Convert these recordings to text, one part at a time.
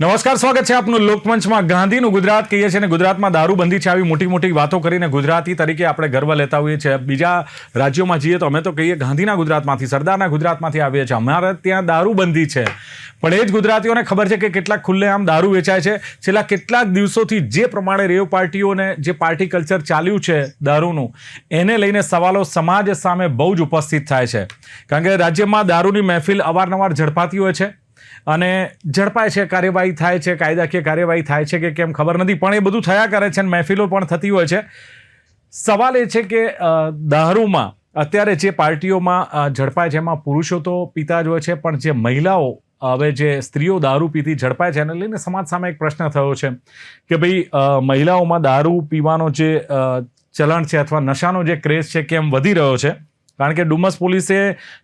નમસ્કાર, સ્વાગત છે આપનું લોકમંચમાં. ગાંધીનું ગુજરાત કહીએ છીએ અને ગુજરાતમાં દારૂબંધી છે, આવી મોટી મોટી વાતો કરીને ગુજરાતી તરીકે આપણે ગર્વ લેતા હોઈએ છીએ. બીજા રાજ્યોમાં જઈએ તો અમે તો કહીએ ગાંધીના ગુજરાતમાંથી, સરદારના ગુજરાતમાંથી આવીએ છીએ. અમારે ત્યાં દારૂબંધી છે. પણ એ જ ગુજરાતીઓને ખબર છે કે કેટલાક ખુલ્લેઆમ દારૂ વેચાય છે. છેલ્લા કેટલાક દિવસોથી જે પ્રમાણે રેવ પાર્ટીઓને જે પાર્ટી કલ્ચર ચાલ્યું છે દારૂનું, એને લઈને સવાલો સમાજ સામે બહુ જ ઉપસ્થિત થાય છે. કારણ કે રાજ્યમાં દારૂની મહેફિલ અવારનવાર ઝડપાતી હોય છે. અને ઝડપાય છે, કાર્યવાહી થાય છે, કાયદાકીય કાર્યવાહી થાય છે કે કેમ ખબર નથી, પણ એ બધું થયા કરે છે અને મહેફિલો પણ થતી હોય છે. સવાલ એ છે કે દારૂમાં અત્યારે જે પાર્ટીઓમાં ઝડપાય છે, એમાં પુરુષો તો પીતા જ હોય છે, પણ જે મહિલાઓ હવે જે સ્ત્રીઓ દારૂ પીતી ઝડપાય છે, એને લઈને સમાજ સામે એક પ્રશ્ન થયો છે કે ભાઈ મહિલાઓમાં દારૂ પીવાનો જે ચલણ છે અથવા નશાનો જે ક્રેઝ છે, કેમ વધી રહ્યો છે? કારણ કે ડુમસ પોલીસે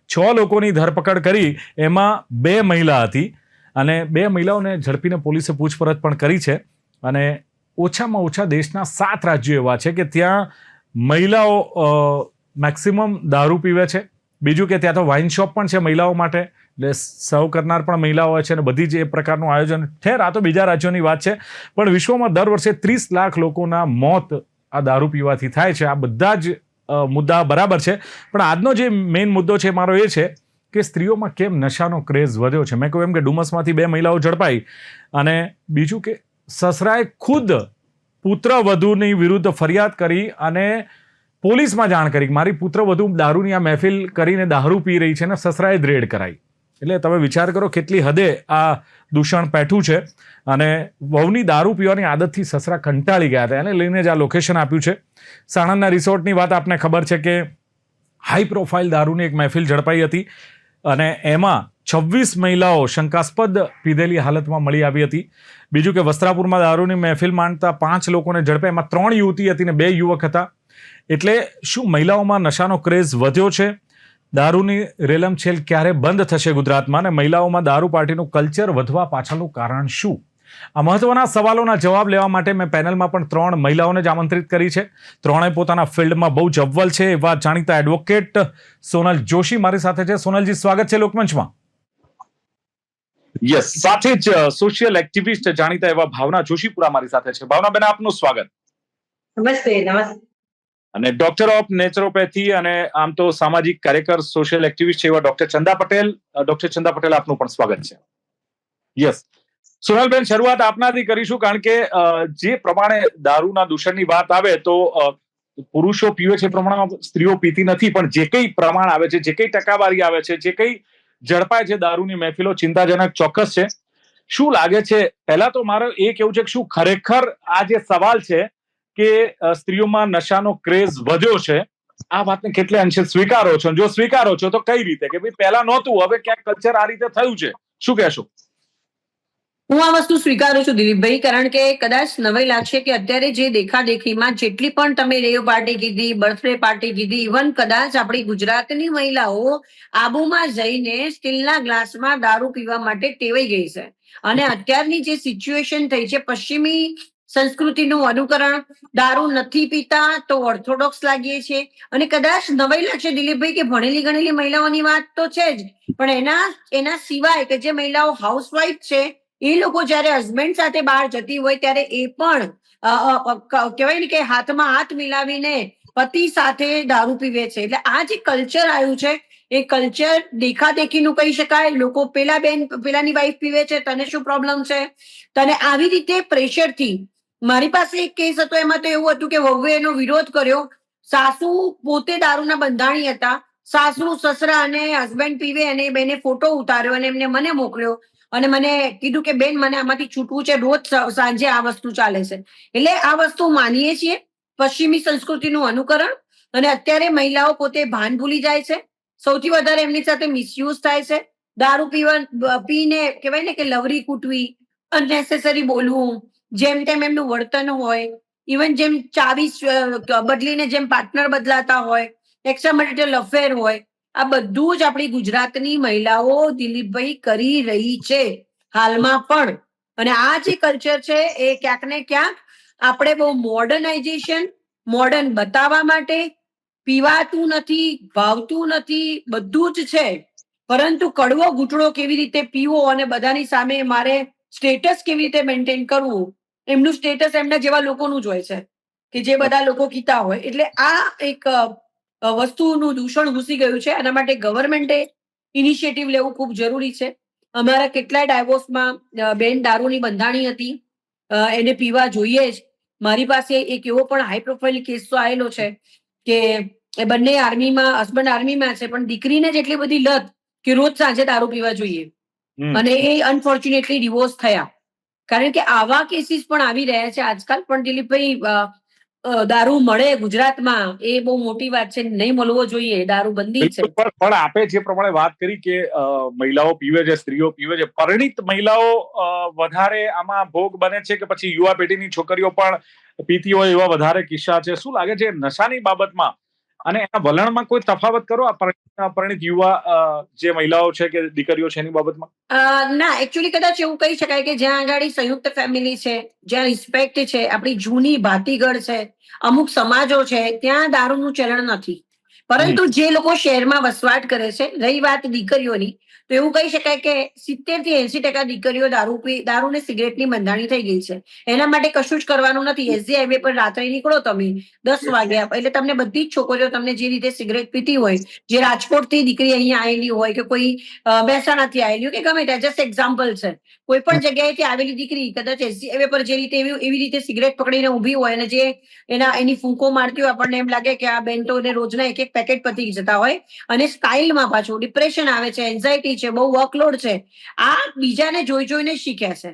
છ લોકોની ધરપકડ કરી, એમાં બે મહિલા હતી. અને બે મહિલાઓને ઝડપીને પોલીસે પૂછપરછ પણ કરી છે. અને ઓછામાં ઓછા દેશના સાત રાજ્યો એવા છે કે ત્યાં મહિલાઓ મેક્સિમમ દારૂ પીવે છે. બીજું કે ત્યાં તો વાઇન શોપ પણ છે મહિલાઓ માટે. એટલે સર્વ કરનાર પણ મહિલાઓ છે અને બધી જ એ પ્રકારનું આયોજન ઠેર આ તો બીજા રાજ્યોની વાત છે. પણ વિશ્વમાં દર વર્ષે ત્રીસ લાખ લોકોના મોત આ દારૂ પીવાથી થાય છે. આ બધા જ મુદ્દા બરાબર છે. પણ આજનો જે મેઇન મુદ્દો છે, મારો એ છે કે સ્ત્રીઓમાં કેમ નશાનો ક્રેઝ વધ્યો છે? મેં કહ્યું એમ કે ડુમસમાંથી બે મહિલાઓ ઝડપાઈ અને બીજું કે સસરાએ ખુદ પુત્ર વધુની વિરુદ્ધ ફરિયાદ કરી અને પોલીસમાં જાણ કરી કે મારી પુત્ર વધુ દારૂની આ મહેફિલ કરીને દારૂ પી રહી છે અને સસરાએ જ રેડ કરાઈ. એટલે તમે વિચાર કરો કેટલી હદે આ દૂષણ પેઠું છે. અને વહુની દારૂ પીવાની આદતથી સસરા કંટાળી ગયા હતા. એને લઈને જ આ લોકેશન આપ્યું છે. સાણંદના રિસોર્ટની વાત આપને ખબર છે કે હાઈ પ્રોફાઇલ દારૂની એક મહેફિલ ઝડપાઈ હતી. અને એમાં છવ્વીસ મહિલાઓ શંકાસ્પદ પીધેલી હાલતમાં મળી આવી હતી. બીજું કે વસ્ત્રાપુરમાં દારૂની મહેફિલ માંડતા પાંચ લોકોને ઝડપે એમાં ત્રણ યુવતી હતી ને બે યુવક હતા. એટલે શું મહિલાઓમાં નશાનો ક્રેઝ વધ્યો છે? દારૂની રેલમછેલ ક્યારે બંધ થશે ગુજરાતમાં અને મહિલાઓમાં દારૂ પાર્ટીનું કલ્ચર વધવા પાછળનું કારણ શું? આ મહત્વના સવાલોના જવાબ લેવા માટે મેં પેનલમાં પણ ત્રણ મહિલાઓને જ આમંત્રિત કરી છે. ત્રણેય પોતાના ફિલ્ડમાં બહુ જ અવ્વલ છે એવા જાણીતા એડવોકેટ સોનલ જોશી મારી સાથે છે. સોનલજી સ્વાગત છે લોકમંચમાં. યસ સાથે જ સોશિયલ એક્ટિવિસ્ટ જાણીતા એવા ભાવના જોશીપુરા મારી સાથે છે. ભાવનાબેન આપનું સ્વાગત. નમસ્તે નમસ્તે. અને ડોક્ટર ઓફ નેચરોપેથી અને આમ તો સામાજિક કાર્યકર સોશિયલ એક્ટિવિસ્ટ છે એવા ડોક્ટર ચંદા પટેલ ડોક્ટર ચંદા પટેલ આપનું પણ સ્વાગત છે. યસ સોનલબેન, શરૂઆત આપનાથી કરીશું કારણ કે જે પ્રમાણે દારૂના દૂષણની વાત આવે તો પુરુષો પીવે છે પ્રમાણમાં સ્ત્રીઓ પીતી નથી, પણ જે કઈ પ્રમાણ આવે છે, જે કઈ ટકાવારી આવે છે, જે કઈ ઝડપાય છે દારૂની મહેફિલો, ચિંતાજનક ચોક્કસ છે. શું લાગે છે? પહેલા તો મારે એ કેવું છે કે શું ખરેખર આ જે સવાલ છે કે સ્ત્રીઓમાં નશાનો ક્રેઝ વધ્યો છે. આ વાતને કેટલે અંશે સ્વીકારો છો? જો સ્વીકારો છો તો કઈ રીતે? કે ભાઈ પહેલા નહોતું હવે ક્યાંક કલ્ચર આ રીતે થયું છે. શું કહેશો? હું આ વસ્તુ સ્વીકારું છું દિલીપભાઈ કારણ કે કદાચ નવાઈ લાગશે કે અત્યારે જે દેખાદેખીમાં જેટલી પણ તમે રેવ પાર્ટી કીધી બર્થડે પાર્ટી કીધી ઇવન કદાચ આપણી ગુજરાતની મહિલાઓ આબુમાં જઈને સ્ટીલના ગ્લાસમાં દારૂ પીવા માટે ટેવાઈ ગઈ છે. અને અત્યારની જે સિચ્યુએશન થઈ છે પશ્ચિમી સંસ્કૃતિનું અનુકરણ દારૂ નથી પીતા તો ઓર્થોડોક્સ લાગીએ છીએ. અને કદાચ નવાઈ લાગશે દિલીપભાઈ કે ભણેલી ગણેલી મહિલાઓની વાત તો છે જ. પણ એના એના સિવાય કે જે મહિલાઓ હાઉસવાઈફ છે, એ લોકો જ્યારે હસબન્ડ સાથે બહાર જતી હોય ત્યારે એ પણ કહેવાય ને કે હાથમાં હાથ મિલાવીને પતિ સાથે દારૂ પીવે છે. એટલે આ જે કલ્ચર આવ્યું છે, એ કલ્ચર દેખાદેખીનું કહી શકાય. લોકો પેલા બેન, પેલાની વાઈફ પીવે છે, તને શું પ્રોબ્લેમ છે? તને આવી રીતે પ્રેશરથી મારી પાસે એક કેસ હતો, એમાં તો એવું હતું કે વહુએ એનો વિરોધ કર્યો. સાસુ પોતે દારૂના બંધાણી હતા. સાસુ, સસરા અને હસબન્ડ પીવે અને બેને ફોટો ઉતાર્યો અને એમને મને મોકલ્યો. અને મને કીધું કે, બેન, મને આમાંથી છૂટવું છે. રોજ સાંજે આ વસ્તુ ચાલે છે. એટલે આ વસ્તુ માનીએ છીએ. પશ્ચિમી સંસ્કૃતિનું અનુકરણ. અને અત્યારે મહિલાઓ પોતે ભાન ભૂલી જાય છે. સૌથી વધારે એમની સાથે મિસયુઝ થાય છે. દારૂ પીવા, પીને કહેવાય ને કે લવરી કૂટવી અનનેસેસરી બોલવું જેમ તેમ એમનું વર્તન હોય ઇવન જેમ ચાવી બદલીને જેમ પાર્ટનર બદલાતા હોય એક્સ્ટ્રા મેરિટલ અફેર હોય, આ બધું જ આપણી ગુજરાતની મહિલાઓ દિલીપભાઈ કરી રહી છે, હાલમાં પણ. અને આ જે કલ્ચર છે એ ક્યાંક ને ક્યાંક આપણે બહુ મોડર્નાઇઝેશન મોડર્ન બતાવવા માટે પીવાતું નથી, ભાવતું નથી, બધું જ છે. પરંતુ કડવો ઘૂંટડો કેવી રીતે પીવો અને બધાની સામે મારે સ્ટેટસ કેવી રીતે મેન્ટેન કરવું એમનું સ્ટેટસ એમના જેવા લોકોનું જ હોય છે કે જે બધા લોકો કીતા હોય. એટલે આ એક વસ્તુનું દૂષણ ઘૂસી ગયું છે. એના માટે ગવર્મેન્ટે ઇનિશિયેટિવ લેવું ખૂબ જરૂરી છે. અમારા કેટલાય ડાયવોર્સમાં બેન દારૂની બંધાણી હતી. એને પીવા જોઈએ જ. મારી પાસે એક એવો પણ હાઈ પ્રોફાઇલ કેસો આવેલો છે કે એ બંને આર્મીમાં હસબન્ડ આર્મીમાં છે પણ દીકરીને જ એટલી બધી લત કે રોજ સાંજે દારૂ પીવા જોઈએ. અને એ અનફોર્ચ્યુનેટલી ડિવોર્સ થયા. કારણ કે આવા કેસીસ પણ આવી રહ્યા છે આજકાલ. પણ દિલીપભાઈ દારૂ મળે ગુજરાતમાં, એ બહુ મોટી વાત છે. નહીં મળવો જોઈએ, દારૂ બંધી છે. પણ આપે જે પ્રમાણે વાત કરી કે મહિલાઓ પીવે છે, સ્ત્રીઓ પીવે છે. પરિણિત મહિલાઓ વધારે આમાં ભોગ બને છે કે પછી યુવા પેઢીની છોકરીઓ પણ પીતી હોય એવા વધારે કિસ્સા છે. શું લાગે છે નશાની બાબતમાં અને એના વલણમાં કોઈ તફાવત કરો? આ પરિણિત યુવા જે મહિલાઓ છે કે દીકરીઓ છે એની બાબતમાં? ના એકચ્યુઅલી કદાચ એવું કહી શકાય કે જ્યાં આગળ સંયુક્ત ફેમિલી છે જ્યાં રિસ્પેક્ટ છે આપણી જૂની ભાતીગળ છે અમુક સમાજો છે ત્યાં દારૂનું ચલણ નથી. પરંતુ જે લોકો શહેરમાં વસવાટ કરે છે રહી વાત દીકરીઓની તો એવું કહી શકાય કે સિત્તેરથી એસી ટકા દીકરીઓ દારૂ પી દારૂ ને સિગરેટની બંધાણી થઈ ગઈ છે. એના માટે કશું જ કરવાનું નથી. એસજી હાઈવે પર રાત્રે નીકળો તમે, દસ વાગ્યા એટલે તમને બધી જ છોકરીઓ તમને જે રીતે સિગરેટ પીતી હોય, જે રાજકોટથી દીકરી અહીંયા આવેલી હોય કે કોઈ મહેસાણા મહેસાણાથી આવેલી હોય કે ગમે ત્યાં જસ્ટ એક્ઝામ્પલ છે. કોઈ પણ જગ્યાએથી આવેલી દીકરી, કદાચ એસજી હાઈવે પર જે રીતે એવી એવી રીતે સિગરેટ પકડીને ઊભી હોય અને જે એના, એની ફૂંકો મારતી હોય, આપણને એમ લાગે કે આ બેન તો રોજના એક એક પેકેટ પતી જતા હોય અને સ્ટાઇલમાં પાછું ડિપ્રેશન આવે છે એન્ઝાયટી છે બહુ વર્કલોડ છે આ બીજાને જોઈ જોઈને શીખ્યા છે.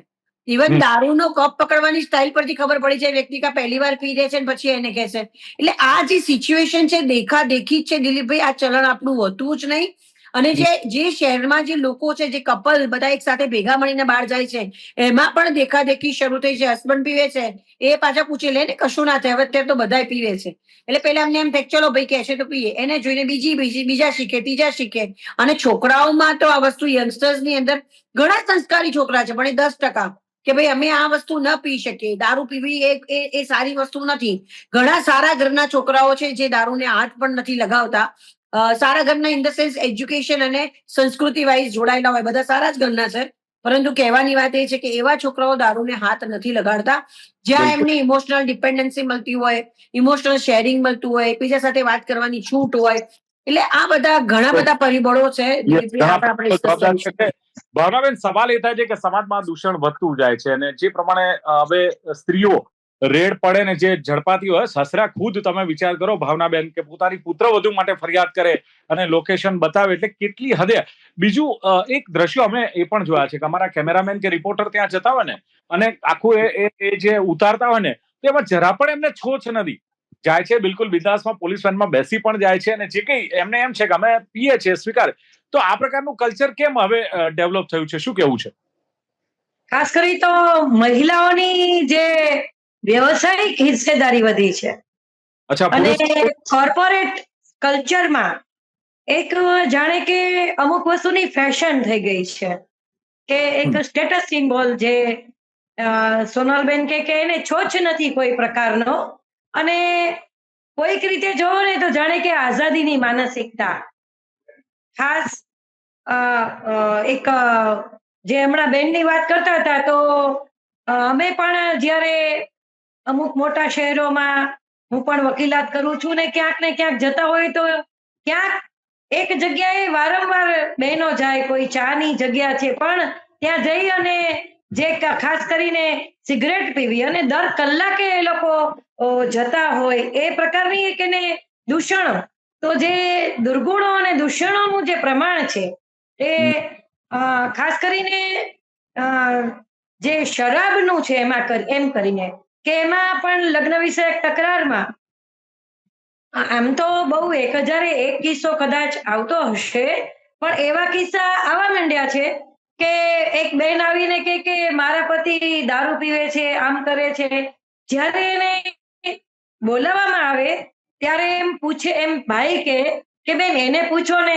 ઇવન દારૂનો કપ પકડવાની સ્ટાઇલ પરથી ખબર પડી જાય વ્યક્તિ કા પહેલી વાર પી રહે છે ને પછી એને કહે છે. એટલે આ જે સિચ્યુએશન છે દેખા દેખી જ છે દિલીપભાઈ આ ચલણ આપણું હોતું જ નહીં. અને જે જે શહેરમાં જે લોકો છે જે કપલ બધા એક સાથે ભેગા મળીને બહાર જાય છે એમાં પણ દેખા દેખી શરૂ થઈ છે હસબન્ડ પીવે છે એ પાછા પૂછી લે ને કશું ના થાય હવે અત્યારે તો બધા પીવે છે. એટલે પેલા અમને એમ થાય ચલો ભાઈ કે છે તો પીએ. એને જોઈને બીજી બીજી બીજા શીખે ત્રીજા શીખે. અને છોકરાઓમાં તો આ વસ્તુ યંગસ્ટર્સની અંદર ઘણા સંસ્કારી છોકરા છે પણ એ દસ ટકા કે ભાઈ અમે આ વસ્તુ ન પી શકીએ દારૂ પીવી એ એ- સારી વસ્તુ નથી. ઘણા સારા ઘરના છોકરાઓ છે જે દારૂને હાથ પણ નથી લગાવતા સારા ઘરના ઇન ધ સેન્સ એજ્યુકેશન અને સંસ્કૃતિ વાઇઝ જોડાયેલા હોય. બધા સારા જ ઘરના છે. પરંતુ કહેવાની વાત એ છે કે એવા છોકરાઓ દારૂને હાથ નથી લગાડતા જ્યાં એમની ઇમોશનલ ડિપેન્ડન્સી મળતી હોય ઇમોશનલ શેરિંગ મળતું હોય એકબીજા સાથે વાત કરવાની છૂટ હોય. એટલે આ બધા ઘણા બધા પરિબળો છે ભાવનાબેન સવાલ એ થાય છે કે સમાજમાં દૂષણ વધતું જાય છે અને જે પ્રમાણે હવે સ્ત્રીઓ રેડ પડે ને જે ઝડપાતી હોય, સસરા ખુદ તમે વિચાર કરો ભાવનાબેન કે પોતાની પુત્ર વધુ માટે ફરિયાદ કરે અને લોકેશન બતાવે એટલે કેટલી હદે. બીજું એક દ્રશ્યો અમે એ પણ જોયા છે કે અમારા કેમેરામેન કે રિપોર્ટર ત્યાં જતા હોય ને, અને આખું એ જે ઉતારતા હોય ને તેમાં જરા પણ એમને છોછ નથી. જાય છે બિલકુલ બિંદાસમાં, પોલીસ વેનમાં બેસી પણ જાય છે અને જે કઈ એમને એમ છે કે અમે પીએ છીએ, સ્વીકાર. તો આ પ્રકારનું કલ્ચર કેમ હવે ડેવલપ થયું છે? શું કેવું છે? ખાસ કરી તો મહિલાઓની જે વ્યવસાયિક હિસ્સેદારી વધી છે. અને કોર્પોરેટ કલ્ચરમાં એક જાણે કે અમુક વસ્તુની ફેશન થઈ ગઈ છે. કે એક સ્ટેટસ સિમ્બોલ જે સોનલબેન કે કે એને છોછ નથી કોઈ પ્રકારનો. અને કોઈક રીતે જોવો ને તો જાણે કે આઝાદીની માનસિકતા. ખાસ એક જે હમણાં બેનની વાત કરતા હતા તો અમે પણ જ્યારે અમુક મોટા શહેરોમાં હું પણ વકીલાત કરું છું ને ક્યાંક ને ક્યાંક જતા હોય તો ક્યાંક એક જગ્યાએ વારંવાર બહેનો જાય કોઈ ચાની જગ્યા છે પણ ત્યાં જઈ અને જે ખાસ કરીને સિગરેટ પીવી અને દર કલાકે એ લોકો જતા હોય એ પ્રકારની એક એને દૂષણો. તો જે દુર્ગુણો અને દૂષણોનું જે પ્રમાણ છે એ ખાસ કરીને જે શરાબનું છે એમાં એમ કરીને કે એમાં પણ લગ્ન વિષયક તકરારમાં. આમ તો બહુ એક હજારે એક કિસ્સો કદાચ આવતો હશે પણ એવા કિસ્સા આવા માંડ્યા છે કે એક બેન આવીને કે કે મારા પતિ દારૂ પીવે છે આમ કરે છે. જ્યારે એને બોલાવવામાં આવે ત્યારે એમ પૂછે એમ ભાઈ કે કે બેન એને પૂછો ને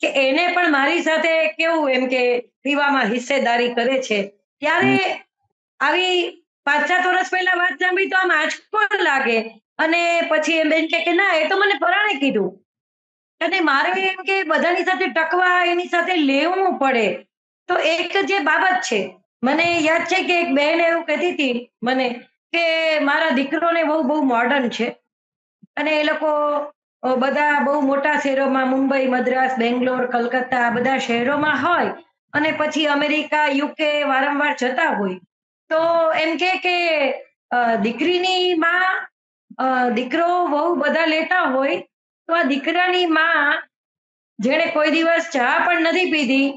કે એને પણ મારી સાથે કેવું એમ કે પીવામાં હિસ્સેદારી કરે છે. ત્યારે આવી પાંચ સાત વર્ષ પહેલા વાત સાંભળી તો આમ આંચકો લાગે. અને પછી એમ બેન કે ના, એ તો મને પરાણે કીધું. અને મારે એમ કે બધાની સાથે ટકવા, એની સાથે લેવું પડે. તો એક જે બાબત છે, મને યાદ છે કે એક બહેન એવું કહેતી હતી મને કે મારા દીકરોને બહુ બહુ મોડર્ન છે. અને એ લોકો બધા બહુ મોટા શહેરોમાં, મુંબઈ, મદ્રાસ, બેંગ્લોર, કલકત્તા બધા શહેરોમાં હોય. અને પછી અમેરિકા, યુકે વારંવાર જતા હોય. તો એમ કે કે દીકરીની માં દીકરો બહુ બધા લેતા હોય, તો આ દીકરાની માં જેણે કોઈ દિવસ ચા પણ નથી પીધી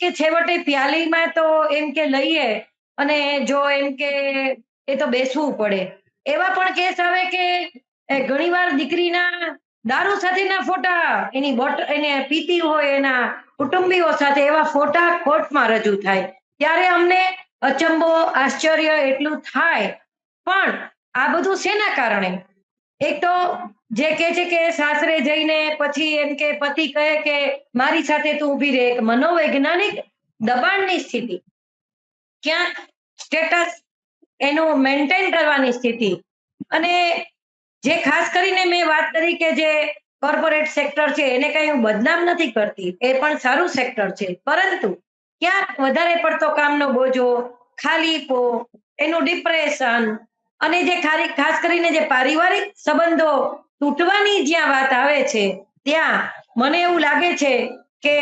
કે છેવટે પ્યાલીમાં તો એમ કે લઈએ અને જો એમ કે એ તો બેસવું પડે. એવા પણ કેસ આવે કે ઘણીવાર દીકરીના દારૂ સાથેના ફોટા એની બોટ, એને પીતી હોય એના કુટુંબીઓ સાથે એવા ફોટા કોર્ટમાં રજૂ થાય. ત્યારે અમને અચંબો, આશ્ચર્ય એટલું થાય, પણ આ બધું શેના કારણે? એક તો જે કહે છે કે સાસરે જઈને પછી એમ કે પતિ કહે કે મારી સાથે તું ઊભી રહે, એક મનોવૈજ્ઞાનિક દબાણની સ્થિતિ. ક્યાંક સ્ટેટસ એનું મેન્ટેન કરવાની સ્થિતિ. અને જે ખાસ કરીને મેં વાત કરી કે જે કોર્પોરેટ સેક્ટર છે, એને કઈ હું બદનામ નથી કરતી, એ પણ સારું સેક્ટર છે. પરંતુ ક્યાંક વધારે પડતો કામનો બોજો ખાલીપો એનું ડિપ્રેશન અને જે ખારી ખાસ કરીને જે પારિવારિક સંબંધો તૂટવાની જ્યાં વાત આવે છે ત્યાં મને એવું લાગે છે કે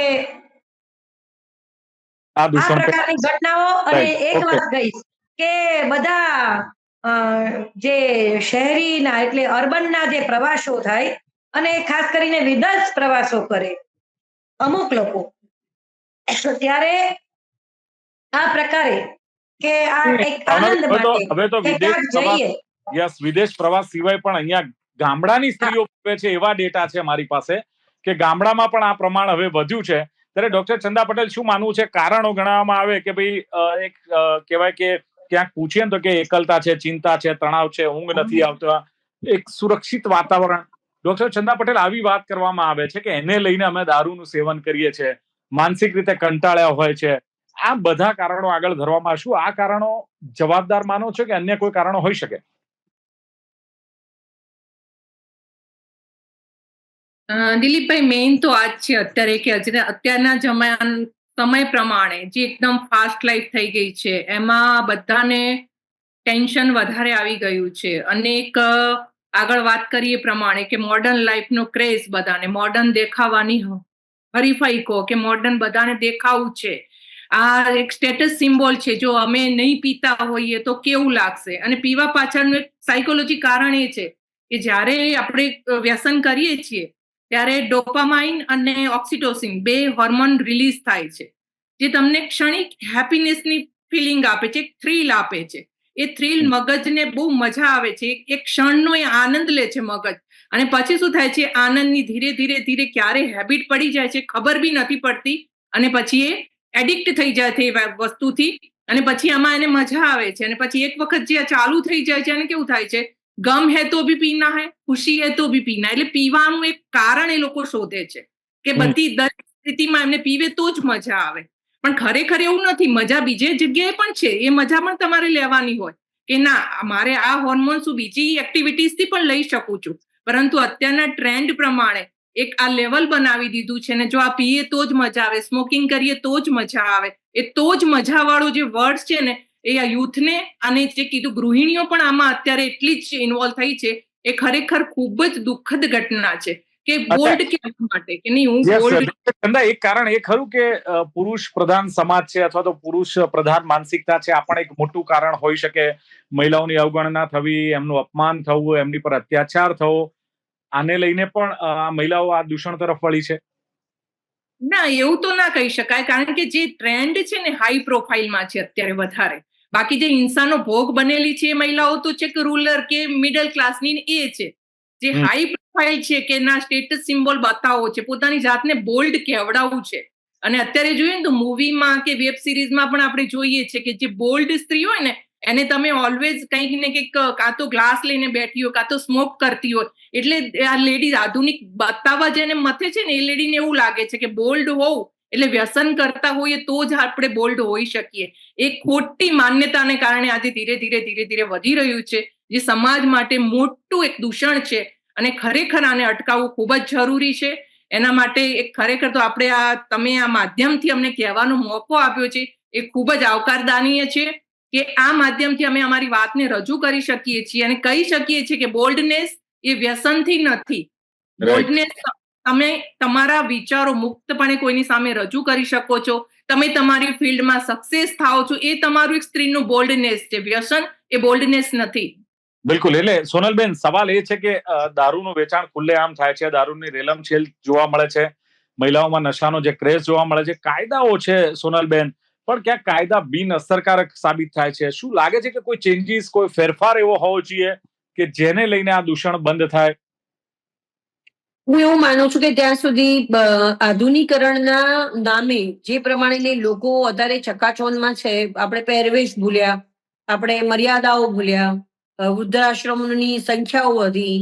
આ પ્રકારની ઘટનાઓ અને એક વાત કહીશ કે બધા જે શહેરીના એટલે અર્બનના જે પ્રવાસો થાય અને ખાસ કરીને વિદેશ પ્રવાસો કરે અમુક લોકો ત્યારે આ પ્રકારે કે આ એક આનંદ માટે હવે તો વિદેશ પ્રવાસ યસ વિદેશ પ્રવાસ સિવાય પણ અહીંયા ગામડાની સ્ત્રીઓ છે એવા ડેટા છે મારી પાસે કે ગામડામાં પણ આ પ્રમાણ હવે વધ્યું છે. ત્યારે ડોક્ટર ચંદા પટેલ શું માનવું છે? કારણો ગણાવવામાં આવે કે ભાઈ એક કહેવાય કે ક્યાંક પૂછીએ તો કે એકલતા છે ચિંતા છે તણાવ છે ઊંઘ નથી આવતા. એક સુરક્ષિત વાતાવરણ. ડોક્ટર ચંદા પટેલ આવી વાત કરવામાં આવે છે કે એને લઈને અમે દારૂનું સેવન કરીએ છીએ. માનસિક રીતે કંટાળ્યા હોય છે. આ બધા કારણો આગળ ધરવામાં શું આ કારણો જવાબદાર માનો છો કે અન્ય કોઈ કારણો હોઈ શકે? દિલીપભાઈ મેઇન તો આ જ છે અત્યારે કે અત્યારના જમાન, સમય પ્રમાણે જે એકદમ ફાસ્ટ લાઈફ થઈ ગઈ છે, એમાં બધાને ટેન્શન વધારે આવી ગયું છે. અને એક આગળ વાત કરીએ પ્રમાણે કે મોડર્ન લાઈફનો ક્રેઝ બધાને મોડર્ન દેખાવાની હ- હરીફાઈ કહો કે મોડર્ન બધાને દેખાવું છે. આ એક સ્ટેટસ સિમ્બોલ છે જો અમે નહીં પીતા હોઈએ તો કેવું લાગશે? અને પીવા પાછળનું એક સાયકોલોજી કારણ એ છે કે જ્યારે આપણે વ્યસન કરીએ છીએ ત્યારે ડોપામાઇન અને ઓક્સિટોસિન બે હોર્મોન રિલીઝ થાય છે. જે તમને ક્ષણિક હેપીનેસની ફિલિંગ આપે છે એક થ્રિલ આપે છે. એ થ્રિલ મગજને બહુ મજા આવે છે એક ક્ષણનો એ આનંદ લે છે મગજ. અને પછી શું થાય છે? આનંદની ધીરે ધીરે ધીરે ક્યારે હેબિટ પડી જાય છે ખબર બી નથી પડતી અને પછી એ એડિક્ટ થઈ જાય છે એ વસ્તુથી અને પછી આમાં એને મજા આવે છે અને પછી એક વખત જે આ ચાલુ થઈ જાય છે અને કેવું થાય છે? ગમ હે તો ભી પીના હે ખુશી હે તો ભી પીના એટલે પીવાનું એક કારણ એ લોકો શોધે છે કે બધી દરેક સ્થિતિમાં એમને પીવે તો જ મજા આવે. પણ ખરેખર એવું નથી મજા બીજે જગ્યાએ પણ છે એ મજા પણ તમારે લેવાની હોય કે ના મારે આ હોર્મોન્સ હું બીજી એક્ટિવિટીઝથી પણ લઈ શકું છું. પરંતુ અત્યારના ટ્રેન્ડ પ્રમાણે એક આ લેવલ બનાવી દીધું છે ને જો આ પીએ તો જ મજા આવે સ્મોકિંગ કરીએ તો જ મજા આવે. એ તો જ મજા વાળો જે વર્ડ છે ને એ આ યુથને અને જે કીધું ગૃહિણીઓ પણ આમાં અત્યારે એટલી જ ઇન્વોલ્વ થઈ છે એ ખરેખર ખૂબ જ દુઃખદ ઘટના છે. કે બોલ્ડ કેવા માટે? કે નહીં હું બોલ્ડ એક કારણ એ ખરું કે પુરુષ પ્રધાન સમાજ છે અથવા તો પુરુષ પ્રધાન માનસિકતા છે આ પણ એક મોટું કારણ હોઈ શકે. મહિલાઓની અવગણના થવી એમનું અપમાન થવું એમની પર અત્યાચાર થવો આને લઈને પણ મહિલાઓ આ દૂષણ તરફ વળી છે. ના એવું તો ના કહી શકાય કારણ કે જે ટ્રેન્ડ છે ને હાઈ પ્રોફાઇલમાં છે અત્યારે વધારે. બાકી જે હિંસાનો ભોગ બનેલી છે એ મહિલાઓ તો છે કે રૂલર કે મિડલ ક્લાસની એ છે. જે હાઈ પ્રોફાઇલ છે કે ના સ્ટેટસ સિમ્બોલ બતાવવો છે પોતાની જાતને બોલ્ડ કહેવડાવવું છે. અને અત્યારે જોઈએ ને તો મૂવીમાં કે વેબ સિરીઝમાં પણ આપણે જોઈએ છે કે જે બોલ્ડ સ્ત્રી હોય ને એને તમે ઓલવેઝ કંઈક ને કંઈક કાં તો ગ્લાસ લઈને બેઠી હોય, કાં તો સ્મોક કરતી હોય. એટલે આ લેડી આધુનિક બતાવવા જેને મથે છે ને, એ લેડીને એવું લાગે છે કે બોલ્ડ હોવું એટલે વ્યસન કરતા હોઈએ તો જ આપણે બોલ્ડ હોઈ શકીએ. એ ખોટી માન્યતાને કારણે આજે ધીરે ધીરે ધીરે ધીરે વધી રહ્યું છે, જે સમાજ માટે મોટું એક દૂષણ છે. અને ખરેખર આને અટકાવવું ખૂબ જ જરૂરી છે. એના માટે એક ખરેખર તો આપણે આ, તમે આ માધ્યમથી અમને કહેવાનો મોકો આપ્યો છે. એ ખૂબ જ આવકારદાનીય છે. કે આ માધ્યમથી અમે અમારી વાતને રજૂ કરી શકીએ છીએ અને કહી શકીએ છીએ કે બોલ્ડનેસ એ વ્યસનથી નથી. બોલ્ડનેસ તમે તમારા વિચારો મુક્તપણે કોઈની સામે રજૂ કરી શકો છો. તમે તમારી ફિલ્ડમાં સક્સેસ થાઓ છો. એ તમારું એક સ્ત્રીનું બોલ્ડનેસ છે. વ્યસન એ બોલ્ડનેસ નથી. બિલકુલ. એટલે સોનલબેન સવાલ એ છે કે દારૂનું વેચાણ ખુલ્લેઆમ થાય છે. દારૂની રેલમછેલ જોવા મળે છે. મહિલાઓમાં નશાનો જે ક્રેઝ જોવા મળે છે. કાયદાઓ છે સોનલબેન પણ ક્યાંક કાયદા બિન અસરકારક સાબિત થાય છે. શું લાગે છે કે કોઈ ચેન્જીસ કોઈ ફેરફાર એવો હોવો જોઈએ કે જેને લઈને આ દૂષણ બંધ થાય? હું એવું માનું છું કે ત્યાં સુધી આધુનિકરણના નામે જે પ્રમાણે લોકો વધારે ચકાચોનમાં છે, આપણે પહેરવેશ ભૂલ્યા, આપણે મર્યાદાઓ ભૂલ્યા વૃદ્ધાશ્રમની સંખ્યાઓ વધી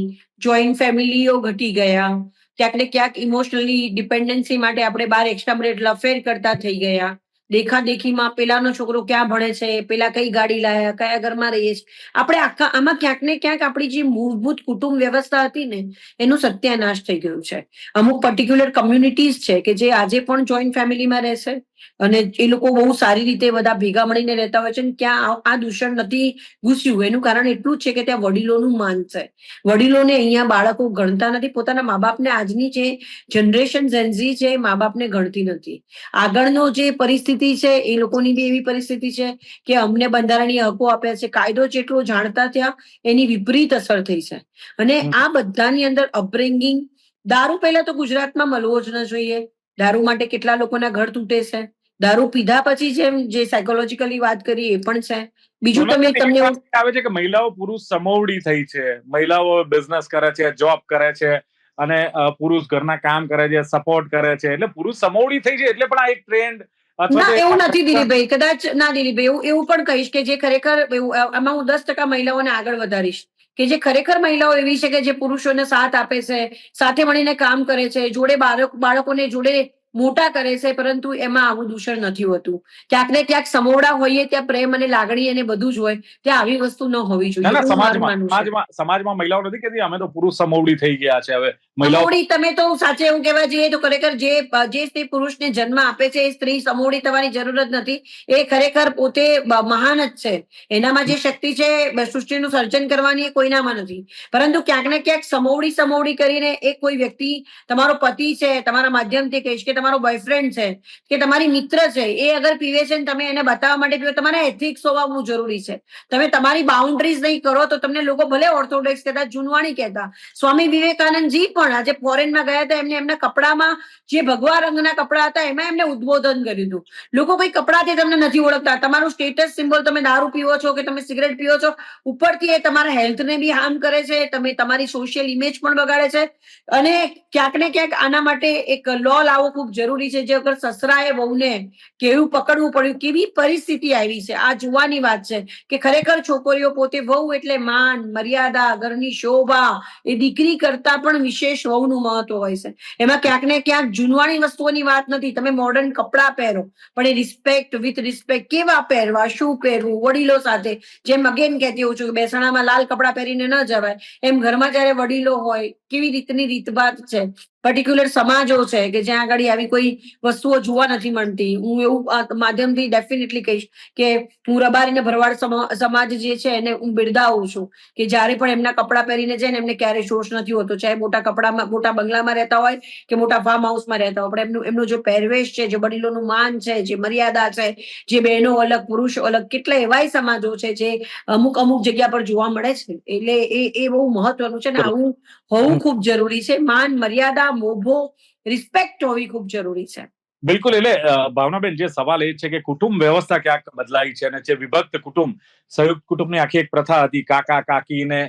જોઈન્ટ ફેમિલીઓ ઘટી ગયા, ક્યાંક ને ક્યાંક ઇમોશનલી ડિપેન્ડન્સી માટે આપણે બાર એક્સ્ટ્રા મિનિટ લફેર કરતા થઈ ગયા. દેખાદેખીમાં પેલાનો છોકરો ક્યાં ભણે છે, પેલા કઈ ગાડી લાયા, કયા ઘરમાં રહીએ છીએ આપણે આખા, આમાં ક્યાંક ને ક્યાંક આપણી જે મૂળભૂત કુટુંબ વ્યવસ્થા હતી ને, એનું સત્યાનાશ થઈ ગયું છે. અમુક પર્ટિક્યુલર કમ્યુનિટીઝ છે કે જે આજે પણ જોઈન્ટ ફેમિલીમાં રહેશે. અને એ લોકો બહુ સારી રીતે બધા ભેગા મળીને રહેતા હોય છે ક્યાં આ- દૂષણ નથી ઘૂસ્યું. એનું કારણ એટલું જ છે કે ત્યાં વડીલોનું માન છે. વડીલોને અહીંયા બાળકો ગણતા નથી. પોતાના મા બાપને આજની જે જનરેશન ઝેન્ઝી છે મા બાપને ગણતી નથી. આગળનો જે પરિસ્થિતિ છે એ લોકોની બી એવી પરિસ્થિતિ છે કે અમને બંધારણીય હકો આપ્યા છે. કાયદો જેટલો જાણતા ત્યાં એની વિપરીત અસર થઈ છે. અને આ બધાની અંદર અપબ્રિંગિંગ દારૂ પહેલા તો ગુજરાતમાં મળવો જ ન જોઈએ. દારૂ માટે કેટલા લોકોના ઘર તૂટે છે? દારૂ પીધા પછી જેમ જે સાયકોલોજીકલી વાત કરી એ પણ છે. બીજું તમે તમને આવે છે કે મહિલાઓ પુરુષ સમોવડી થઈ છે. મહિલાઓ બિઝનેસ કરે છે જોબ કરે છે અને પુરુષ ઘરના કામ કરે છે સપોર્ટ કરે છે. એટલે પુરુષ સમોવડી થઈ છે એટલે પણ આ એક ટ્રેન્ડ ના એવું નથી દિલીપભાઈ કદાચ ના દિલીપભાઈ એવું એવું પણ કહીશ કે જે ખરેખર આમાં હું દસ ટકા મહિલાઓને આગળ વધારીશ. કે જે ખરેખર મહિલાઓ એવી છે કે જે પુરુષોને સાથ આપે છે, સાથે મળીને કામ કરે છે, જોડે બાળક, બાળકોને જોડે મોટા કરે છે પરંતુ એમાં આવું દૂષણ નથી હોતું. ક્યાંક ને ક્યાંક સમોડા હોઈએ ત્યાં પ્રેમ અને લાગણી અને બધું જ હોય ત્યાં આવી વસ્તુ ન હોવી જોઈએ. સમાજમાં સમાજમાં મહિલાઓ નથી કહેતી અમે તો પુરુષ સમોવડી થઈ ગયા છે હવે. સમોવડી તમે તો સાચે એવું કહેવા જઈએ તો ખરેખર જે જે સ્ત્રી પુરુષને જન્મ આપે છે એ સ્ત્રી સમોવડી થવાની જરૂર જ નથી. એ ખરેખર પોતે મહાન જ છે. એનામાં જે શક્તિ છે સૃષ્ટિનું સર્જન કરવાની એ કોઈનામાં નથી. પરંતુ ક્યાંક ને ક્યાંક સમોવડી સમોવડી કરીને એક કોઈ વ્યક્તિ તમારો પતિ છે તમારા માધ્યમથી કહીશ કે તમારો બોયફ્રેન્ડ છે, કે તમારી મિત્ર છે, એ અગર પીવે છે ને તમે એને બતાવવા માટે પીવો તમારે એથિક્સ હોવા બહુ જરૂરી છે. તમે તમારી બાઉન્ડ્રીઝ નહીં કરો, તો તમને લોકો ભલે ઓર્થોડોક્સ કહેતા, જૂનવાણી કહેતા. સ્વામી વિવેકાનંદજી પણ આજે ફોરેનમાં ગયા હતા, એમને એમના કપડામાં જે ભગવા રંગના કપડા હતા, એમાં એમને ઉદ્બોધન કર્યું હતું. લોકો કોઈ કપડાથી તમને નથી ઓળખતા. તમારું સ્ટેટસ સિમ્બોલ તમે દારૂ પીવો છો કે તમે સિગરેટ પીવો છો, ઉપરથી એ તમારા હેલ્થને બી હાર્મ કરે છે, તમે તમારી સોશિયલ ઇમેજ પણ બગાડે છે. અને ક્યાંક ને ક્યાંક આના માટે એક લો લાવવો ખૂબ જરૂરી છે જે અગર સસરાએ વહુને કેવું પકડવું પડ્યું, કેવી પરિસ્થિતિ આવી છે? આ જોવાની વાત છે કે ખરેખર છોકરીઓ પોતે વહુ એટલે માન, મર્યાદા, ઘરની શોભા, એ દીકરી કરતા પણ વિશેષ વહુનું મહત્વ હોય છે. એમાં ક્યાંક ને ક્યાંક જૂનવાણી વસ્તુઓની વાત નથી. તમે મોડર્ન કપડાં પહેરો, પણ એ રિસ્પેક્ટ વિથ રિસ્પેક્ટ કેવા પહેરવા? શું પહેરવું? વડીલો સાથે જેમ અગેન કહેતી હોઉં છું કે બેસણામાં લાલ કપડાં પહેરીને ન જવાય. એમ ઘરમાં જ્યારે વડીલો હોય, કેવી રીતની રીતભાત છે? પર્ટિક્યુલર સમાજો છે કે જ્યાં આગળ આવી કોઈ વસ્તુઓ જોવા નથી મળતી. હું એવું માધ્યમથી ડેફિનેટલી કહીશ કે હું રબારી ને ભરવાડ સમાજ જે છે એને હું બિરદાવું છું. કે જ્યારે પણ એમના કપડાં પહેરીને જાય ને એમને ક્યારેય શોષ નથી હોતો. ચાહે મોટા કપડામાં મોટા બંગલામાં રહેતા હોય કે મોટા ફાર્મ હાઉસમાં રહેતા હોય. પણ એમનું એમનો જે પહેરવેશ છે જે વડીલોનું માન છે જે મર્યાદા છે જે બહેનો અલગ પુરુષો અલગ કેટલા એવાય સમાજો છે જે અમુક અમુક જગ્યા પર જોવા મળે છે. એટલે એ એ બહુ મહત્વનું છે ને આવું હોવું ખૂબ જરૂરી છે. માન મર્યાદા મોભો રિસ્પેક્ટ હોવી ખૂબ જરૂરી છે. બિલકુલ, એટલે ભાવનાબેન, જે સવાલ એ છે કે કુટુંબ વ્યવસ્થા ક્યાંક બદલાઈ છે અને જે વિભક્ત કુટુંબ, સંયુક્ત કુટુંબની આખી એક પ્રથા હતી, કાકા કાકી ને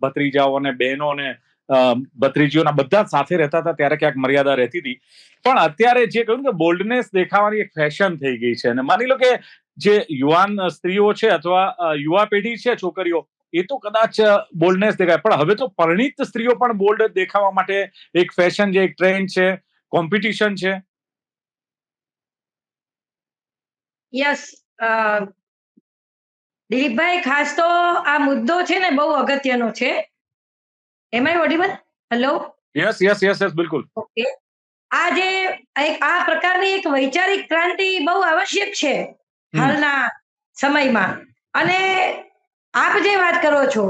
ભત્રીજાઓ ને બહેનો ને ભત્રીજીઓના બધા સાથે રહેતા હતા, ત્યારે ક્યાંક મર્યાદા રહેતી હતી. પણ અત્યારે જે કહ્યું કે બોલ્ડનેસ દેખાવાની એક ફેશન થઈ ગઈ છે. અને માની લો કે જે યુવાન સ્ત્રીઓ છે અથવા યુવા પેઢી છે, છોકરીઓ એ તો કદાચ બોલ્ડનેસ દેખાય. પણ હવે તો પરિણીત સ્ત્રીઓ પણ બોલ્ડ દેખાવા માટે એક ફેશન છે એક ટ્રેન્ડ છે કોમ્પિટિશન છે. યસ દિલીપભાઈ ખાસ તો આ મુદ્દો છે ને બહુ અગત્યનો છે. એમાંય audible hello yes yes yes yes બિલકુલ. ઓકે આ જે આ પ્રકારની એક વૈચારિક ક્રાંતિ બહુ આવશ્યક છે હાલના સમયમાં. અને આપ જે વાત કરો છો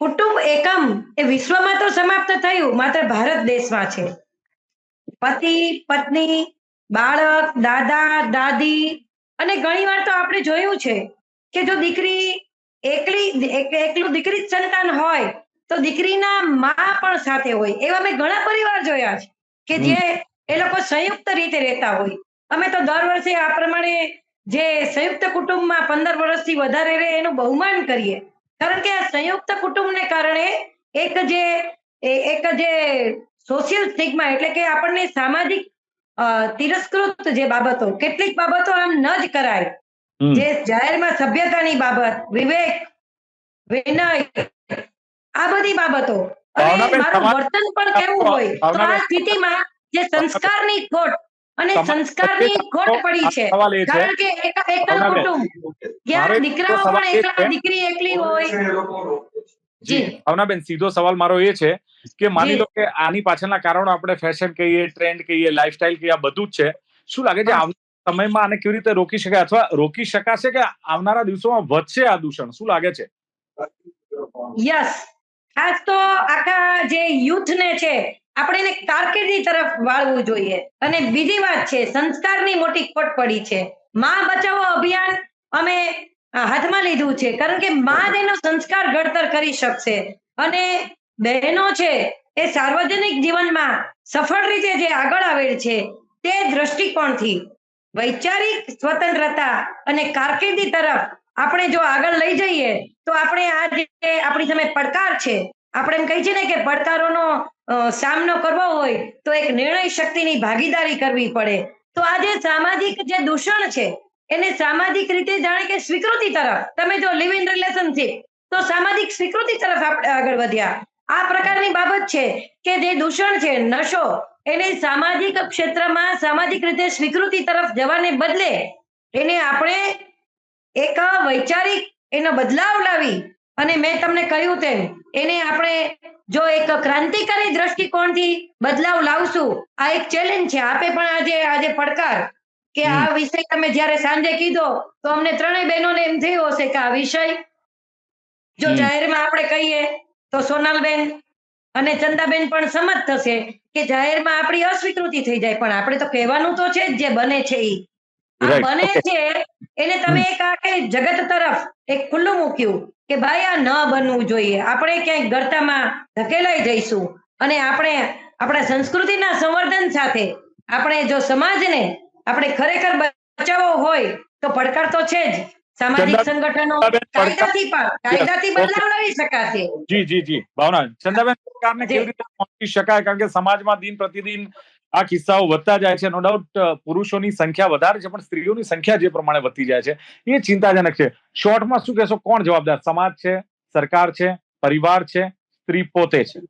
કુટુંબ એકમ એ વિશ્વમાં તો સમાપ્ત થયું માત્ર ભારત દેશમાં છે. પતિ પત્ની બાળક દાદા દાદી અને ઘણી વાર તો આપણે જોયું છે કે જો દીકરી એકલી એક- એકલું દીકરી જ સંતાન હોય તો દીકરીના મા પણ સાથે હોય. એવા મેં ઘણા પરિવાર જોયા છે કે જે એ લોકો સંયુક્ત રીતે રહેતા હોય. અમે તો દર વર્ષે આ પ્રમાણે જે સંયુક્ત કુટુંબમાં પંદર વર્ષથી વધારે રહે એનું બહુમાન કરીએ. કારણ કે આ સંયુક્ત કુટુંબને કારણે એક જે એક જે સોશિયલ સ્ટિગ્મા એટલે કે આપણને સામાજિક તિરસ્કૃત જે બાબતો કેટલીક બાબતો આમ ન જ કરાય. જે જાહેરમાં સભ્યતાની બાબત વિવેક વિનય આ બધી બાબતો. અને મારું વર્તન પણ કેવું હોય તો આ સ્થિતિમાં જે સંસ્કારની ખોટ અને સંસ્કારની ખોટ પડી છે. સવાલ કારણ કે એકલ કુટુંબ મારો જ્યાં દીકરાઓ પણ એ એકલા છે- દીકરી એકલી હોય. જી. ભાવનાબેન સીધો સવાલ મારો એ છે કે માની લો કે આની પાછળના કારણો આપણે ફેશન કહીએ ટ્રેન્ડ કહીએ લાઈફસ્ટાઈલ કહીએ આ બધું જ છે. શું લાગે છે. આવનારા સમયમાં આને કેવી રીતે રોકી શકાય અથવા રોકી શકાશે કે આવનારા દિવસોમાં વધશે આ દૂષણ? શું લાગે છે? યસ. ખાસ તો આખા જે યુથ ને છે આપણે એને કારકિર્દી તરફ વાળવું જોઈએ. અને બીજી વાત છે, સંસ્કારની મોટી ખોટ પડી છે. માં બચાવો અભિયાન અમે હાથમાં લીધું છે. કારણ કે માં એનો સંસ્કાર ઘડતર કરી શકશે. અને બહેનો છે, એ સાર્વજનિક જીવનમાં સફળ રીતે જે આગળ આવેલ છે, તે દ્રષ્ટિકોણથી વૈચારિક સ્વતંત્રતા અને કારકિર્દી તરફ આપણે જો આગળ લઈ જઈએ, તો આપણે આ જે આપણી સામે પડકાર છે, આપણે એમ કહી છે ને કે પડકારોનો સામનો કરવો હોય તો એક નિર્ણય શક્તિની ભાગીદારી કરવી પડે. તો આ જે સામાજિક જે દૂષણ છે, એને સામાજિક રીતે જાણે કે સ્વીકૃતિ તરફ, તમે જો લિવ ઇન રિલેશનશીપ તો સામાજિક સ્વીકૃતિ તરફ આપણે આગળ વધ્યા. આ પ્રકારની બાબત છે કે જે દૂષણ છે, નશો, એને સામાજિક ક્ષેત્રમાં સામાજિક રીતે સ્વીકૃતિ તરફ જવાને બદલે એને આપણે એક વૈચારિક એનો બદલાવ લાવી અને મેં તમને કહ્યું તેમ, એને આપણે જો એક ક્રાંતિકારી દ્રષ્ટિકોણથી બદલાવ લાવશું આ એક ચેલેન્જ છે. આપે પણ આજે આજે પડકાર કે આ વિષય તમે જ્યારે સાંજે કીધો તો અમને ત્રણેય બહેનોને એમ થયું હશે કે આ વિષય જો જાહેરમાં આપણે કહીએ તો સોનલબેન અને ચંદાબેન પણ સમજ થશે કે જાહેરમાં આપણી અસ્વીકૃતિ થઈ જાય. પણ આપણે તો કહેવાનું તો છે જ જે બને છે એ બને છે એને તમે એક આખે જગત તરફ એક ખુલ્લું મૂક્યું. કે ભાઈ આ ન બનવું જોઈએ. આપણે ક્યાંક ગરતામાં ધકેલાઈ જઈશું અને આપણે આપણા સંસ્કૃતિના સંવર્ધન સાથે આપણે જો સમાજને આપણે ખરેખર બચાવવો હોય તો પડકાર તો છે જ. સામાજિક સંગઠનો કાયદાથી પણ કાયદાથી બદલાવ લાવી શકાશે. જી જી જી. ભાવના ચંદાબેન સરકારને કેવી રીતે પહોંચી શકાય? કારણ કે સમાજમાં દિન પ્રતિદિન આ કિસ્સાઓ વધતા જાય છે. નો ડાઉટ પુરુષોની સંખ્યા વધારે છે, પણ સ્ત્રીઓની સંખ્યા જે પ્રમાણે વધતી જાય છે. એ ચિંતાજનક છે. શોર્ટમાં શું કહેશો? કોણ જવાબદાર? સમાજ છે? સરકાર છે? પરિવાર છે? સ્ત્રી પોતે છે?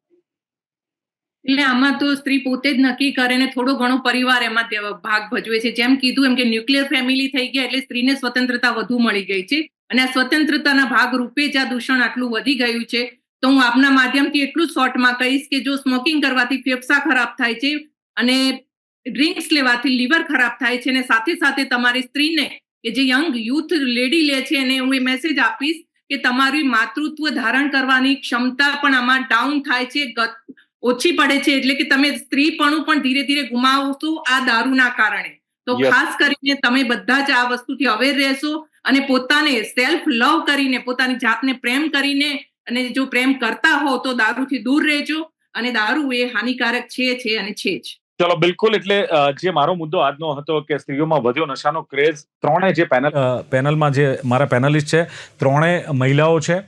એટલે આમાં તો સ્ત્રી પોતે જ નક્કી કરે ને થોડો ઘણો પરિવાર એમાં ભાગ ભજવે છે. જેમ કીધું એમ કે ન્યુક્લિયર ફેમિલી થઈ ગયા એટલે સ્ત્રીને સ્વતંત્રતા વધુ મળી ગઈ છે. અને આ સ્વતંત્રતાના ભાગ રૂપે જ આ દૂષણ આટલું વધી ગયું છે. તો હું આપના માધ્યમથી એટલું જ શોર્ટમાં કહીશ કે જો સ્મોકિંગ કરવાથી ફેફસા ખરાબ થાય છે અને ડ્રિંક્સ લેવાથી લીવર ખરાબ થાય છે અને સાથે સાથે તમારી સ્ત્રીને કે જે યંગ યુથ લેડી લે છે એને હું એ મેસેજ આપીશ કે તમારી માતૃત્વ ધારણ કરવાની ક્ષમતા પણ આમાં ડાઉન થાય છે ઓછી પડે છે એટલે કે તમે સ્ત્રીપણું પણ ધીરે ધીરે ગુમાવશો આ દારૂના કારણે. તો ખાસ કરીને તમે બધા જ આ વસ્તુથી અવેર રહેશો અને પોતાને સેલ્ફ લવ કરીને પોતાની જાતને પ્રેમ કરીને અને જો પ્રેમ કરતા હો તો દારૂથી દૂર રહેજો અને દારૂ એ હાનિકારક છે છે અને છે જ. ચલો, બિલકુલ એટલે જે મારો મુદ્દો આજનો હતો કે સ્ત્રીઓમાં વધ્યો નશાનો ક્રેઝ ત્રણે જે પેનલ પેનલમાં જે મારા પેનલિસ્ટ છે, ત્રણેય મહિલાઓ છે.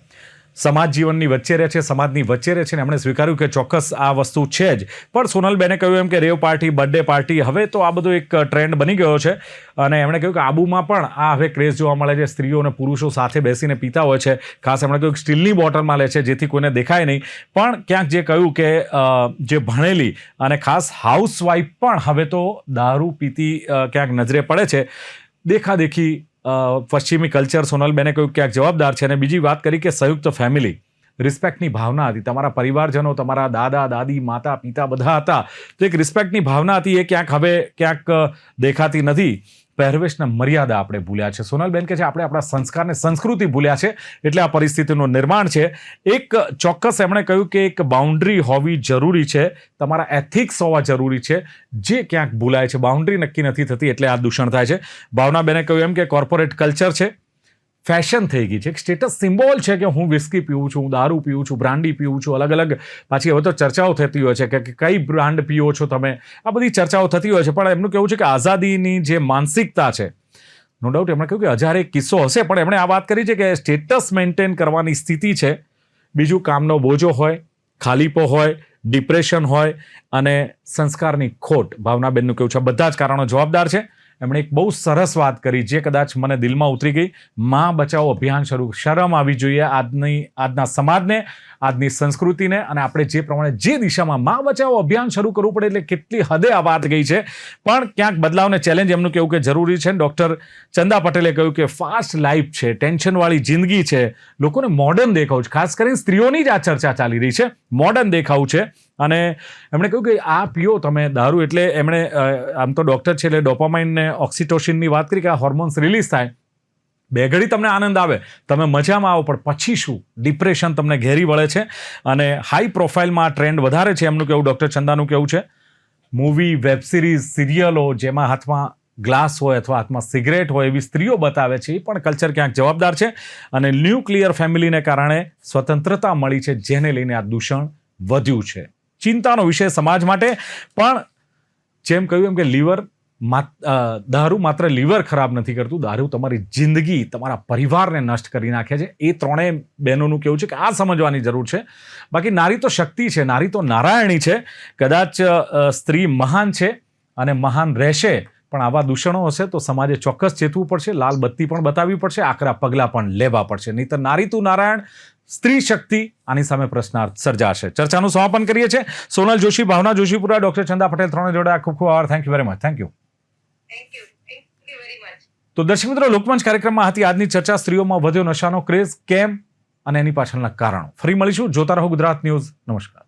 સમાજ જીવનની વચ્ચે રહે છે, સમાજની વચ્ચે રહે છે ને એમણે સ્વીકાર્યું કે ચોક્કસ આ વસ્તુ છે જ. પણ સોનલબેને કહ્યું એમ કે રેવ પાર્ટી, બર્થડે પાર્ટી, હવે તો આ બધો એક ટ્રેન્ડ બની ગયો છે. અને એમણે કહ્યું કે આબુમાં પણ આ હવે ક્રેઝ જોવા મળે છે, સ્ત્રીઓ અને પુરુષો સાથે બેસીને પીતા હોય છે. ખાસ એમણે કહ્યું સ્ટીલની બોટલમાં લે છે, જેથી કોઈને દેખાય નહીં. પણ ક્યાંક જે કહ્યું કે જે ભણેલી અને ખાસ હાઉસવાઈફ પણ હવે તો દારૂ પીતી ક્યાંક નજરે પડે છે. દેખાદેખી પશ્ચિમી કલ્ચર સોનલબેને કહ્યું ક્યાંક જવાબદાર છે અને બીજી વાત કરી કે સંયુક્ત ફેમિલી રિસ્પેક્ટની ભાવના હતી. તમારા પરિવારજનો, તમારા દાદા, દાદી, માતા, પિતા બધા હતા. તો એક રિસ્પેક્ટની ભાવના હતી એ ક્યાંક હવે ક્યાંક દેખાતી નથી. પહેરવેશના મર્યાદા આપણે ભૂલ્યા છે. સોનલબેન કે છે, આપણે આપણા સંસ્કારને સંસ્કૃતિ ભૂલ્યા છે, એટલે આ પરિસ્થિતિનું નિર્માણ છે. એક ચોક્કસ એમણે કહ્યું કે એક બાઉન્ડ્રી હોવી જરૂરી છે. તમારા એથિક્સ હોવા જરૂરી છે. જે ક્યાંક ભૂલાય છે, બાઉન્ડ્રી નક્કી નથી થતી, એટલે આ દૂષણ થાય છે. ભાવનાબેને કહ્યું એમ કે કોર્પોરેટ કલ્ચર છે. ફેશન થઈ ગઈ છે. એક સ્ટેટસ સિમ્બોલ છે કે હું વિસ્કી પીવું છું, હું દારૂ પીવું છું બ્રાન્ડી પીવું છું, અલગ અલગ. પાછી હવે તો ચર્ચાઓ થતી હોય છે કે કઈ બ્રાન્ડ પીવો છો તમે? આ બધી ચર્ચાઓ થતી હોય છે, પણ એમનું કેવું છે કે આઝાદીની જે માનસિકતા છે નો ડાઉટ એમણે કહ્યું કે હજાર એક કિસ્સો હશે, પણ એમણે આ વાત કરી છે કે સ્ટેટસ મેન્ટેન કરવાની સ્થિતિ છે. બીજું કામનો બોજો હોય, ખાલીપો હોય ડિપ્રેશન હોય, અને સંસ્કારની ખોટ. ભાવનાબેનનું કેવું છે? બધા જ કારણો જવાબદાર છે. એમણે એક બહુ સરસ વાત કરી, જે કદાચ મને દિલમાં ઉતરી ગઈ. માં બચાવો અભિયાન શરૂ, શરમ આવી જોઈએ આજની, આજના સમાજને, આજની સંસ્કૃતિને અને આપણે જે પ્રમાણે જે દિશામાં માં બચાવો અભિયાન શરૂ કરવું પડે એટલે કેટલી હદે આ વાત ગઈ છે. પણ ક્યાંક બદલાવને ચેલેન્જ એમનું કહેવું કે જરૂરી છે. ડૉક્ટર ચંદા પટેલે કહ્યું કે ફાસ્ટ લાઈફ છે ટેન્શનવાળી જિંદગી છે. લોકોને મોડર્ન દેખાવું છે. ખાસ કરીને સ્ત્રીઓની જ આ ચર્ચા ચાલી રહી છે. મોડર્ન દેખાવ છે. અને એમણે કહ્યું કે આ પીઓ તમે દારૂ એટલે એમણે આમ તો ડૉક્ટર છે એટલે ડોપામાઇન ને ઓક્સિટોસિનની વાત કરી કે આ હોર્મોન્સ રિલીઝ થાય. બે ઘડી તમને આનંદ આવે. તમે મજામાં આવો, પણ પછી શું? ડિપ્રેશન તમને ઘેરી વળે છે અને હાઈ પ્રોફાઇલમાં આ ટ્રેન્ડ વધારે છે. એમનું કેવું? ડૉક્ટર ચંદાનું કેવું છે? મૂવી વેબ સિરીઝ સિરિયલો જેમાં હાથમાં ગ્લાસ હોય અથવા હાથમાં સિગરેટ હોય એવી સ્ત્રીઓ બતાવે છે, એ પણ કલ્ચર ક્યાંક જવાબદાર છે. અને ન્યુક્લિયર ફેમિલીને કારણે સ્વતંત્રતા મળી છે, જેને લઈને આ દૂષણ વધ્યું છે. ચિંતાનો વિષય સમાજ માટે. પણ જેમ કહ્યું એમ કે લીવર દારૂ માત્ર લીવર ખરાબ નથી કરતું, દારૂ તમારી જિંદગી, તમારા પરિવારને નષ્ટ કરી નાખે છે. એ ત્રણેય બહેનોનું કેવું છે કે આ સમજવાની જરૂર છે. બાકી નારી તો શક્તિ છે, નારી તો નારાયણી છે. કદાચ સ્ત્રી મહાન છે અને મહાન રહેશે, પણ આવા દૂષણો હશે તો સમાજે ચોક્કસ ચેતવું પડશે, લાલ બત્તી પણ બતાવવી પડશે, આકરા પગલાં પણ લેવા પડશે. નહીં તો નારી તું નારાયણ સ્ત્રી શક્તિ આની સામે પ્રશ્નાર્થ સર્જાશે. ચર્ચાનું સમાપન કરીએ છીએ. સોનલ જોશી ભાવના જોશીપુરા ડોક્ટર ચંદા પટેલ ત્રણે જોડે ખૂબ ખૂબ આભાર. Thank you very much thank you તો દર્શક મિત્રો લોકમંચ કાર્યક્રમમાં હતી આજની ચર્ચા. સ્ત્રીઓમાં વધ્યો નશાનો ક્રેઝ કેમ? અને એની પાછળના કારણો. ફરી મળીશું. જોતા રહો ગુજરાત ન્યૂઝ. નમસ્કાર.